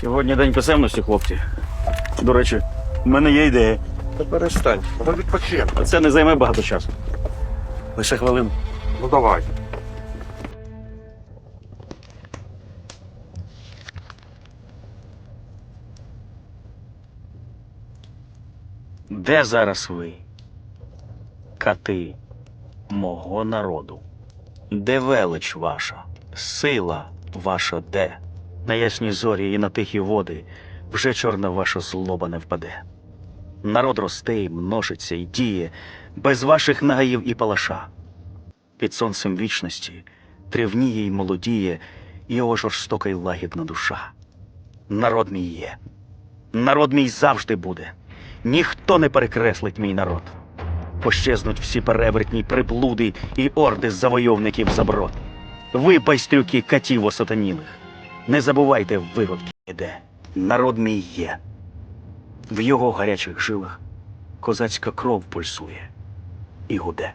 Сьогодні день писемності, хлопці. До речі, в мене є ідея. Та перестань. Ми відпочинемо. Це не займе багато часу. Лише хвилину. Ну давай. Де зараз ви? Кати мого народу. Де велич ваша, сила ваша де? На ясні зорі і на тихі води вже чорна ваша злоба не впаде. Народ росте і множиться і діє, без ваших нагаїв і палаша. Під сонцем вічності тривніє й молодіє його жорстока й лагідна душа. Народ мій є. Народ мій завжди буде. Ніхто не перекреслить мій народ. Пощезнуть всі перевертні приблуди і орди завойовників заброд. Ви, байстрюки катів осатанілих, не забувайте виродки де. Народ мій є. В його гарячих жилах козацька кров пульсує і гуде.